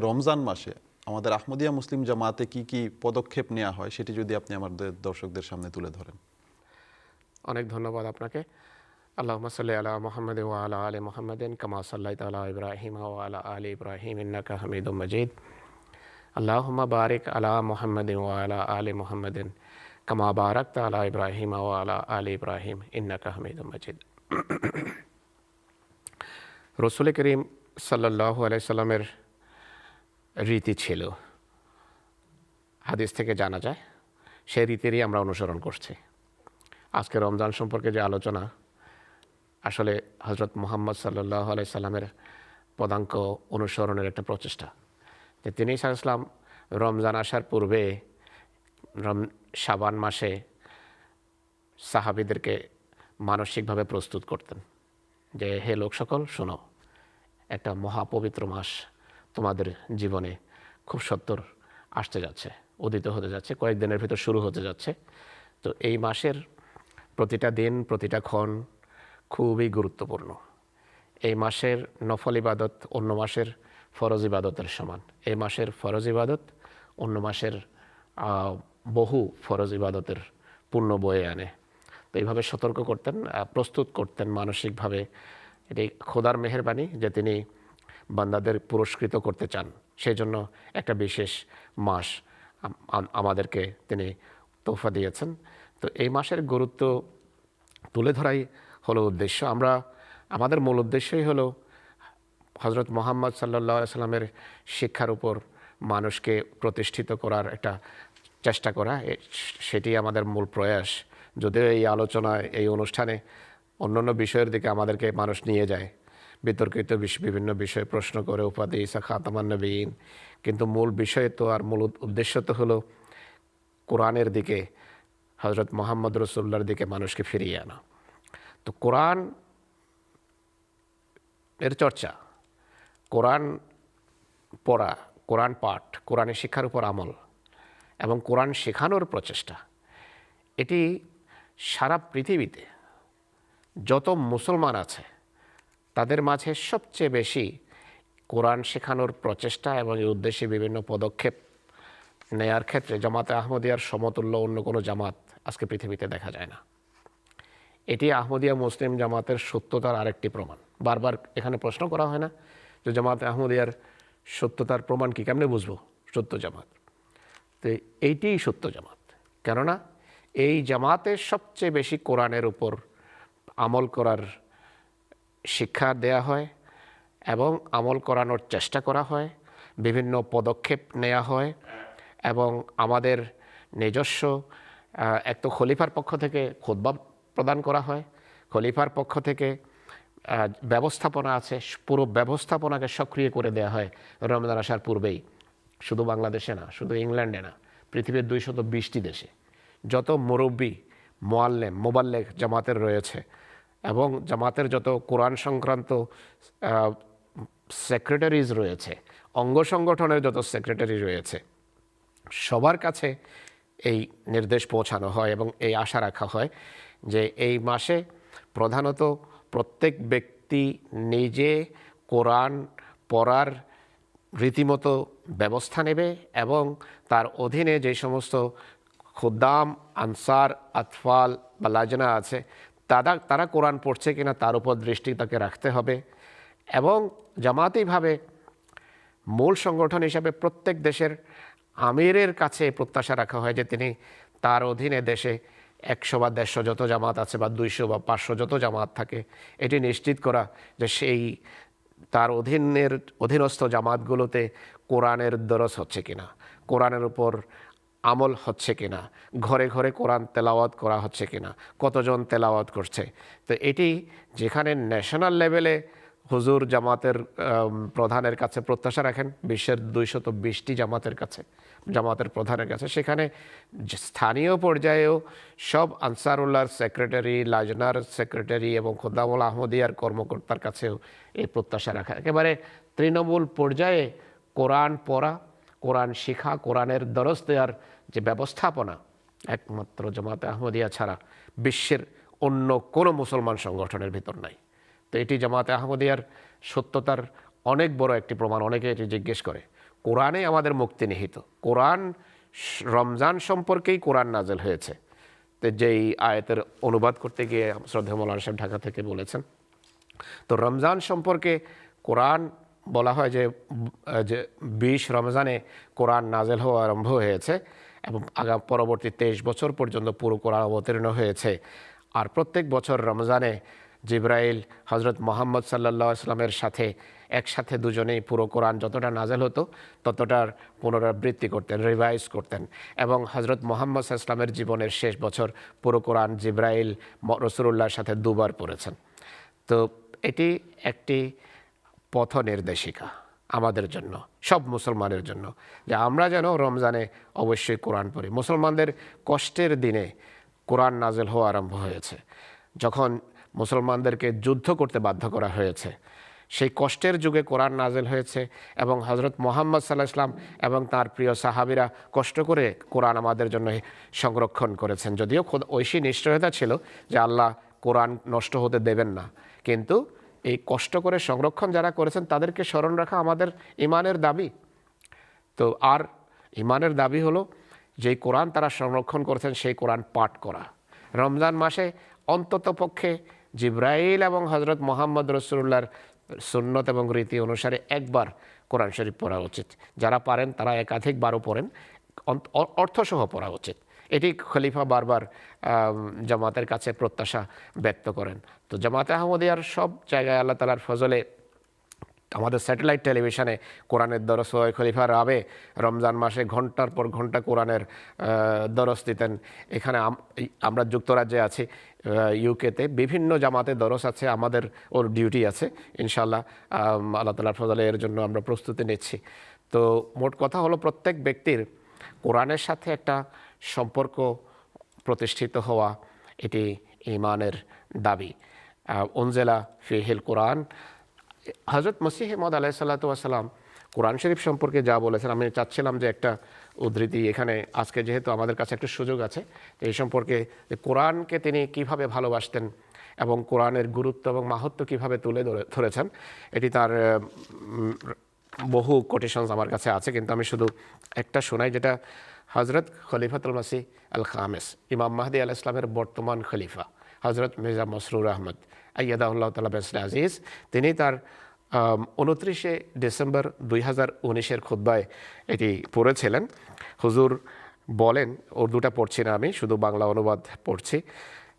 রমজান মাসে আমাদের আহমদিয়া মুসলিম জামাতে কি কি পদক্ষেপ নেওয়া হয় সেটি যদি আপনি আমাদের দর্শকদের সামনে তুলে ধরেন। অনেক ধন্যবাদ আপনাকে। আল্লাহ সাল্লি আলা মোহাম্মদ ওয়া আলা আলী মোহাম্মদিন কামা সাল্লাই তালা ইব্রাহিম ওয়া আলা আলী ইব্রাহিম ইন্নাকা হামিদুম মজিদ। আল্লাহুম্মা বারিক আলা মোহাম্মদিন ওয়া আলা আলী মোহাম্মদিন কামা বারাক তালা ইব্রাহিম ওয়া আলা আলী ইব্রাহিম ইন্নাকা হামিদুম মজিদ। রসুল করিম সাল্লাহ আলাইসাল্লামের রীতি ছিল। হাদিস থেকে জানা যায় সেই রীতিরই আমরা অনুসরণ করছি। আজকে রমজান সম্পর্কে যে আলোচনা, আসলে হজরত মোহাম্মদ সাল্লাহ আলাই সাল্লামের পদাঙ্ক অনুসরণের একটা প্রচেষ্টা। যে তিনি ইসলাম রমজান আসার পূর্বে, রম সাবান মাসে সাহাবিদেরকে মানসিকভাবে প্রস্তুত করতেন। যে, হে লোক সকল শোনো, একটা মহাপবিত্র মাস তোমাদের জীবনে খুব সত্তর আসতে যাচ্ছে, উদিত হতে যাচ্ছে, কয়েকদিনের ভিতর শুরু হতে যাচ্ছে। তো এই মাসের প্রতিটা দিন, প্রতিটা ক্ষণ খুবই গুরুত্বপূর্ণ। এই মাসের নফল ইবাদত অন্য মাসের ফরজ ইবাদতের সমান। এই মাসের ফরজ ইবাদত অন্য মাসের বহু ফরজ ইবাদতের পূর্ণ বয়ে আনে। তো এইভাবে সতর্ক করতেন প্রস্তুত করতেন মানসিকভাবে। এটি খোদার মেহেরবানি যে তিনি বান্দাদের পুরস্কৃত করতে চান। সেই জন্য একটা বিশেষ মাস আম- আম- আমাদেরকে তিনি তোফা দিয়েছেন। তো এই মাসের গুরুত্ব তুলে ধরাই হলো উদ্দেশ্য। আমরা, আমাদের মূল উদ্দেশ্যই হলো হজরত মোহাম্মদ সাল্লাহ সাল্লামের শিক্ষার উপর মানুষকে প্রতিষ্ঠিত করার একটা চেষ্টা করা। সেটি আমাদের মূল প্রয়াস। যদিও এই আলোচনায়, এই অনুষ্ঠানে অন্যান্য বিষয়ের দিকে আমাদেরকে মানুষ নিয়ে যায়। বিতর্কিত বিভিন্ন বিষয়ে প্রশ্ন করে উপাধি ইসা খাতামান নবীন। কিন্তু মূল বিষয় তো আর মূল উদ্দেশ্য তো হলো কোরআনের দিকে হজরত মোহাম্মদ রসুল্লার দিকে মানুষকে ফিরিয়ে আনা। তো কোরআন এর চর্চা, কোরআন পড়া, কোরআন পাঠ, কোরআনের শিক্ষার উপর আমল এবং কোরআন শেখানোর প্রচেষ্টা, এটি সারা পৃথিবীতে যত মুসলমান আছে তাদের মাঝে সবচেয়ে বেশি কোরআন শেখানোর প্রচেষ্টা এবং এই উদ্দেশ্যে বিভিন্ন পদক্ষেপ নেয়ার ক্ষেত্রে জামাতে আহমদিয়ার সমতুল্য অন্য কোনো জামাত আজকে পৃথিবীতে দেখা যায় না। এটি আহমদিয়া মুসলিম জামাতের সত্যতার আরেকটি প্রমাণ। বারবার এখানে প্রশ্ন করা হয় না যে জামাতে আহমদিয়ার সত্যতার প্রমাণ কি? কেমনে বুঝব? সত্য জামাত। তো এইটিই সত্য জামাত। কেননা এই জামাতের সবচেয়ে বেশি কোরআনের উপর আমল করার শিক্ষা দেয়া হয় এবং আমল করানোর চেষ্টা করা হয়, বিভিন্ন পদক্ষেপ নেওয়া হয় এবং আমাদের নিজস্ব এক তো খলিফার পক্ষ থেকে খোদবা প্রদান করা হয়, খলিফার পক্ষ থেকে ব্যবস্থাপনা আছে, পুরো ব্যবস্থাপনাকে সক্রিয় করে দেওয়া হয় রমজান আসার পূর্বেই। শুধু বাংলাদেশে না, শুধু ইংল্যান্ডে না, পৃথিবীর দুইশত বিশটি দেশে। যত মুরব্বী, মোয়াল্লেম, মোবাল্লেক জামাতের রয়েছে এবং জামাতের যত কোরআন সংক্রান্ত সেক্রেটারিজ রয়েছে, অঙ্গ সংগঠনের যত সেক্রেটারি রয়েছে, সবার কাছে এই নির্দেশ পৌঁছানো হয় এবং এই আশা রাখা হয় যে এই মাসে প্রধানত প্রত্যেক ব্যক্তি নিজে কোরআন পড়ার রীতিমতো ব্যবস্থা নেবে এবং তার অধীনে যে সমস্ত খুদ্দাম, আনসার, আতফাল বা লাজনা আছে তারা তারা কোরআন পড়ছে কিনা তার উপর দৃষ্টি তাকে রাখতে হবে। এবং জামাতিভাবে মূল সংগঠন হিসাবে প্রত্যেক দেশের আমিরের কাছে প্রত্যাশা রাখা হয় যে তিনি তার অধীনে দেশে একশো বা দেড়শো যত জামাত আছে বা দুইশো বা পাঁচশো যত জামাত থাকে, এটি নিশ্চিত করা যে সেই তার অধীনের, অধীনস্থ জামাতগুলোতে কোরআনের দরস হচ্ছে কিনা। কোরআনের উপর আমল হচ্ছে কিনা? ঘরে ঘরে কোরআন তেলাওয়াত করা হচ্ছে কিনা? কতজন তেলাওয়াত করছে? তো এটি যেখানে ন্যাশনাল লেভেলে হুজুর জামাতের প্রধানের কাছে প্রত্যাশা রাখেন, বিশ্বের দুইশত বিশটি জামাতের কাছে, জামাতের প্রধানের কাছে। সেখানে স্থানীয় পর্যায়েও সব আনসারুল্লাহর সেক্রেটারি লাজনার সেক্রেটারি এবং খোদ্দামুল আহমদিয়ার কর্মকর্তার কাছেও এই প্রত্যাশা রাখা। একেবারে তৃণমূল পর্যায়ে কোরআন পড়া কোরআন শিখা, কোরআনের দরজ দেওয়ার যে ব্যবস্থাপনা, একমাত্র জামাতে আহমদিয়া ছাড়া বিশ্বের অন্য কোনো মুসলমান সংগঠনের ভিতর নাই। তো এটি জামাতে আহমদিয়ার সত্যতার অনেক বড় একটি প্রমাণ। অনেকে এটি জিজ্ঞেস করে, কোরআনে আমাদের মুক্তি নিহিত? কোরআন রমজান সম্পর্কেই কোরআন নাজেল হয়েছে? তো যেই আয়াতের অনুবাদ করতে গিয়ে শ্রদ্ধা মৌলানা সাহেব ঢাকা থেকে বলেছেন, তো রমজান সম্পর্কে কোরআন বলা হয় যে যে বিশ রমজানে কোরআন নাজেল হওয়া আরম্ভ হয়েছে এবং আগাম পরবর্তী তেইশ বছর পর্যন্ত পুরো কোরআন অবতীর্ণ হয়েছে। আর প্রত্যেক বছর রমজানে জিব্রাইল হজরত মোহাম্মদ সাল্লাহ আসলামের সাথে একসাথে দুজনেই পুরো কোরআন যতটা নাজেল হতো, ততটার পুনরাবৃত্তি করতেন রিভাইজ করতেন এবং হজরত মোহাম্মদ ইসলামের জীবনের শেষ বছর পুরো কোরআন জিব্রাইল রসুলুল্লাহর সাথে দুবার পড়েছেন। তো এটি একটি পথ নির্দেশিকা আমাদের জন্য, সব মুসলমানের জন্য। যে আমরা যেন রমজানে অবশ্যই কোরআন পড়ি। মুসলমানদের কষ্টের দিনে কোরআন নাজেল হওয়া আরম্ভ হয়েছে। যখন মুসলমানদেরকে যুদ্ধ করতে বাধ্য করা হয়েছে, সেই কষ্টের যুগে কোরআন নাজেল হয়েছে এবং হজরত মোহাম্মদ সাল্লাহ ইসলাম এবং তার প্রিয় সাহাবিরা কষ্ট করে কোরআন আমাদের জন্য সংরক্ষণ করেছেন। যদিও ঐশী নিশ্চয়তা ছিল যে আল্লাহ কোরআন নষ্ট হতে দেবেন না। কিন্তু এই কষ্ট করে সংরক্ষণ যারা করেছেন, তাদেরকে স্মরণ রাখা আমাদের ইমানের দাবি। তো আর ইমানের দাবি হলো যেই কোরআন তারা সংরক্ষণ করেছেন, সেই কোরআন পাঠ করা। রমজান মাসে অন্তত পক্ষে জিব্রাইল এবং হজরত মোহাম্মদ রসুল্লাহর সুন্নত এবং রীতি অনুসারে একবার কোরআন শরীফ পড়া উচিত। যারা পারেন, তারা একাধিকবারও পড়েন। অর্থসহ পড়া উচিত। এটি খলিফা বারবার জামাতের কাছে প্রত্যাশা ব্যক্ত করেন। তো জামাতে আহমদিয়ার সব জায়গায় আল্লাহ তালার ফজলে আমাদের স্যাটেলাইট টেলিভিশনে কোরআনের দরস হয়, খলিফা রাবে রমজান মাসে ঘণ্টার পর ঘণ্টা কোরআনের দরস দিতেন। এখানে আমরা যুক্তরাজ্যে আছি ইউকেতে বিভিন্ন জামাতে দরস আছে, আমাদের ওর ডিউটি আছে ইনশাল্লাহ আল্লাহ তালার ফজলে এর জন্য আমরা প্রস্তুতি নিচ্ছি। তো মোট কথা হলো প্রত্যেক ব্যক্তির কোরআনের সাথে একটা সম্পর্ক প্রতিষ্ঠিত হওয়া এটি ইমানের দাবি। অনজেলা ফিহিল কোরআন। হজরত মসিহ মদ আলাহ সাল্লাতাম কোরআন শরীফ সম্পর্কে যা বলেছেন, আমি চাচ্ছিলাম যে একটা উদ্ধৃতি এখানে, আজকে যেহেতু আমাদের কাছে একটা সুযোগ আছে এই সম্পর্কে যে কোরআনকে তিনি কীভাবে ভালোবাসতেন এবং কোরআনের গুরুত্ব এবং মাহাত্ম কীভাবে তুলে ধরে- ধরেছেন, এটি তার বহু কোটেশনস আমার কাছে আছে, কিন্তু আমি শুধু একটা শোনাই যেটা হজরত খলিফাতুল মাসি আল খামেস ইমাম মাহদি আল ইসলামের বর্তমান খলিফা হজরত মির্জা মসরুর আহমদ আయ్য়াদাউল্লাহ তালা বেসলে আজিজ, তিনি তার উনত্রিশে ডিসেম্বর দুই হাজার উনিশের খুদ্বায় এটি পড়েছিলেন। হুজুর বলেন, উর্দুটা পড়ছি না আমি, শুধু বাংলা অনুবাদ পড়ছি,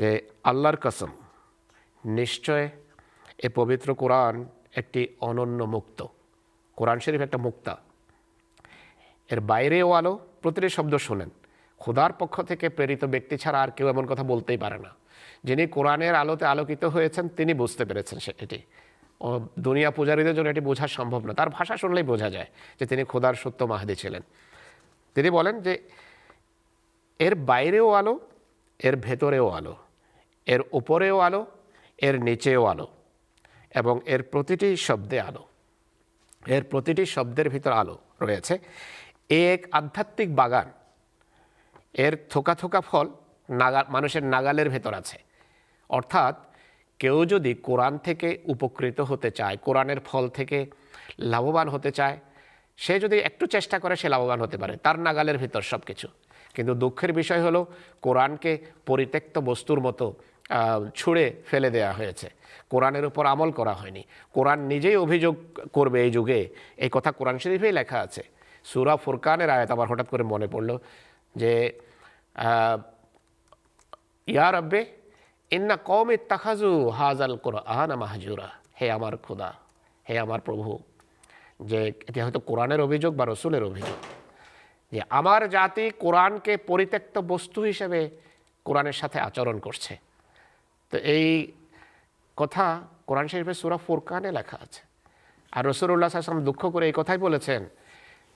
যে আল্লাহর কসম, নিশ্চয় এ পবিত্র কোরআন একটি অনন্য মুক্ত। কোরআন শরীফ একটা মুক্তা। এর বাইরেও আলো প্রতিটি শব্দ শোনেন। খোদার পক্ষ থেকে প্রেরিত ব্যক্তি ছাড়া আর কেউ এমন কথা বলতেই পারে না। যিনি কোরআনের আলোতে আলোকিত হয়েছেন, তিনি বুঝতে পেরেছেন এটি। ও দুনিয়া পূজারীদের জন্য এটি বোঝা সম্ভব না। তার ভাষা শুনলেই বোঝা যায় যে তিনি খোদার সত্য মাহাদি ছিলেন। তিনি বলেন যে, এর বাইরেও আলো, এর ভেতরেও আলো, এর উপরেও আলো, এর নিচেও আলো, এবং এর প্রতিটি শব্দে আলো, এর প্রতিটি শব্দের ভিতর আলো রয়েছে। এ এক আধ্যাত্মিক বাগান। এর থোকা থোকা ফল নাগা, মানুষের নাগালের ভেতর আছে। অর্থাৎ কেউ যদি কোরআন থেকে উপকৃত হতে চায়, কোরআনের ফল থেকে লাভবান হতে চায়, সে যদি একটু চেষ্টা করে সে লাভবান হতে পারে, তার নাগালের ভেতর সব কিছু কিন্তু দুঃখের বিষয় হলো, কোরআনকে পরিত্যক্ত বস্তুর মতো ছুঁড়ে ফেলে দেওয়া হয়েছে। কোরআনের উপর আমল করা হয়নি। কোরআন নিজেই অভিযোগ করবে এই যুগে। এই কথা কোরআন শরীফেই লেখা আছে। সুরা ফুরকানের আয়াত আমার হঠাৎ করে মনে পড়ল যে ইয়া রব্বে, ইন্না কম তাখাজু হাজাল কোরআন মাহাজুরা। হে আমার খোদা, হে আমার প্রভু, যে এটি হয়তো কোরআনের অভিযোগ বা রসুলের অভিযোগ, যে আমার জাতি কোরআনকে পরিত্যক্ত বস্তু হিসেবে কোরআনের সাথে আচরণ করছে। তো এই কথা কোরআন শরীফের সুরা ফুরকানে লেখা আছে। আর রসুল্লাহ আসলাম দুঃখ করে এই কথাই বলেছেন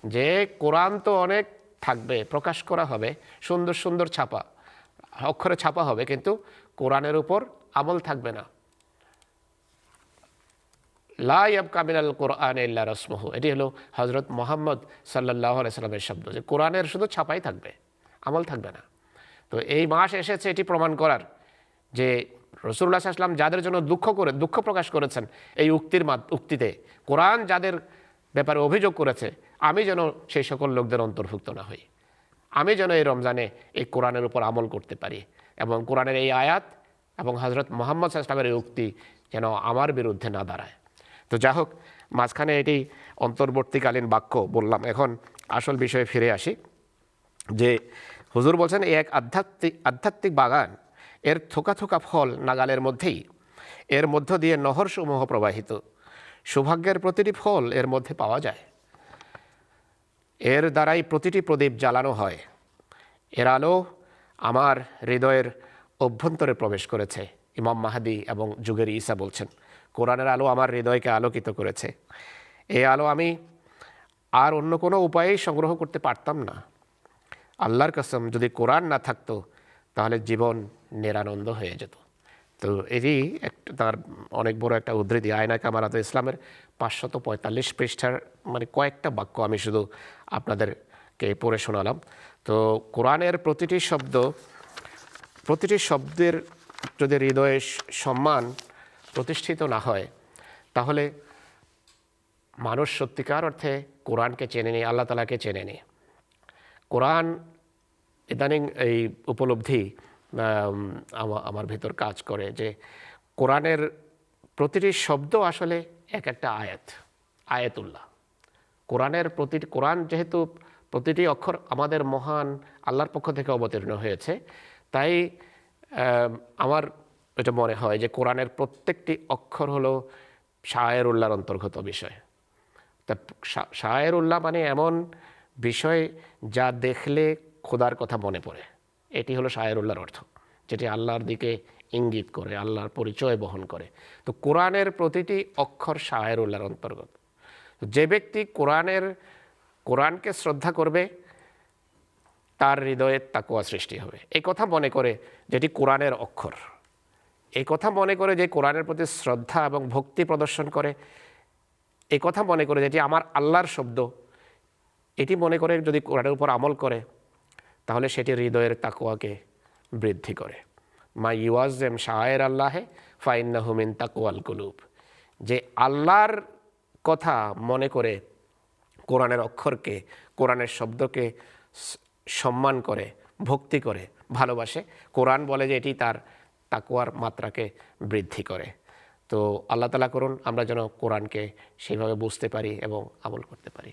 যে কোরআন তো অনেক থাকবে, প্রকাশ করা হবে, সুন্দর সুন্দর ছাপা, অক্ষরে ছাপা হবে, কিন্তু কোরআনের উপর আমল থাকবে না। লা ইয়াবকা মিনাল কোরআন ইল্লা রসমহ। এটি হলো হজরত মোহাম্মদ সাল্লাহ সাল্লামের শব্দ যে কোরআনের শুধু ছাপাই থাকবে, আমল থাকবে না। তো এই মাস এসেছে এটি প্রমাণ করার যে রসুল্লাহ আসলাম যাদের জন্য দুঃখ করে, দুঃখ প্রকাশ করেছেন এই উক্তির উক্তিতে, কোরআন যাদের ব্যাপারে অভিযোগ করেছে আমি যেন সেই সকল লোকদের অন্তর্ভুক্ত না হই। আমি যেন এই রমজানে এই কোরআনের উপর আমল করতে পারি এবং কোরআনের এই আয়াত এবং হজরত মোহাম্মদ সাল্লামের এই উক্তি যেন আমার বিরুদ্ধে না দাঁড়ায়। তো যা হোক, মাঝখানে এটি অন্তর্বর্তীকালীন বাক্য বললাম। এখন আসল বিষয়ে ফিরে আসি যে হুজুর বলছেন এই এক আধ্যাত্মিক আধ্যাত্মিক বাগান, এর থোকা থোকা ফল নাগালের মধ্যেই, এর মধ্য দিয়ে নহর সমূহ প্রবাহিত। সৌভাগ্যের প্রতিটি ফল এর মধ্যে পাওয়া যায়। এর দ্বারাই প্রতিটি প্রদীপ জ্বালানো হয়। এর আলো আমার হৃদয়ের অভ্যন্তরে প্রবেশ করেছে, ইমাম মাহাদি এবং যুগের ঈসা বলছেন। কোরআনের আলো আমার হৃদয়কে আলোকিত করেছে। এই আলো আমি আর অন্য কোনো উপায়েই সংগ্রহ করতে পারতাম না। আল্লাহর কসম, যদি কোরআন না থাকতো, তাহলে জীবন নিরানন্দ হয়ে যেত। তো এটি একটা তার অনেক বড় একটা উদ্ধৃতি, আয়না কামারাত ইসলামের পাঁচশত পঁয়তাল্লিশ পৃষ্ঠার মানে কয়েকটা বাক্য আমি শুধু আপনাদেরকে পড়ে শোনালাম। তো কোরআনের প্রতিটি শব্দ, প্রতিটি শব্দের যদি হৃদয়ে সম্মান প্রতিষ্ঠিত না হয়, তাহলে মানুষ সত্যিকার অর্থে কোরআনকে চেনে নি, আল্লাহ তালাকে চেনে নি। কোরআন ইদানিং এই উপলব্ধি আমার ভেতর কাজ করে যে কোরআনের প্রতিটি শব্দ আসলে এক একটা আয়াত, আয়াতুল্লাহ। কোরআনের প্রতিটি, কোরআন যেহেতু প্রতিটি অক্ষর আমাদের মহান আল্লাহর পক্ষ থেকে অবতীর্ণ হয়েছে, তাই আমার এটা মনে হয় যে কোরআনের প্রত্যেকটি অক্ষর হলো শায়ের উল্লাহর অন্তর্গত বিষয়। তা শায়ের উল্লাহ মানে এমন বিষয় যা দেখলে খোদার কথা মনে পড়ে। এটি হলো শায়ের উল্লাহর অর্থ, যেটি আল্লাহর দিকে ইঙ্গিত করে, আল্লাহর পরিচয় বহন করে। তো কোরআনের প্রতিটি অক্ষর শায়ের উল্লাহর অন্তর্গত যে ব্যক্তি কোরআনের, কোরআনকে শ্রদ্ধা করবে, তার হৃদয়ে তাকুয়া সৃষ্টি হবে। এই কথা মনে করে যেটি কোরআনের অক্ষর। এই কথা মনে করে যে কোরআনের প্রতি শ্রদ্ধা এবং ভক্তি প্রদর্শন করে। এই কথা মনে করে যেটি আমার আল্লাহর শব্দ। এটি মনে করে যদি কোরআনের উপর আমল করে তাহলে সেটি হৃদয়ের তাকুয়াকে বৃদ্ধি করে। মা ইউয়াজেম শায়ের আল্লাহে ফাইন্না হুমিন তাকুয়াল কুলুব। যে আল্লাহর কথা মনে করে কোরআনের অক্ষরকে, কোরআনের শব্দকে সম্মান করে, ভক্তি করে, ভালোবাসে, কোরআন বলে যে এটি তার তাকুয়ার মাত্রাকে বৃদ্ধি করে। তো আল্লাহ তালা করুন, আমরা যেন কোরআনকে সেইভাবে বুঝতে পারি এবং আমল করতে পারি।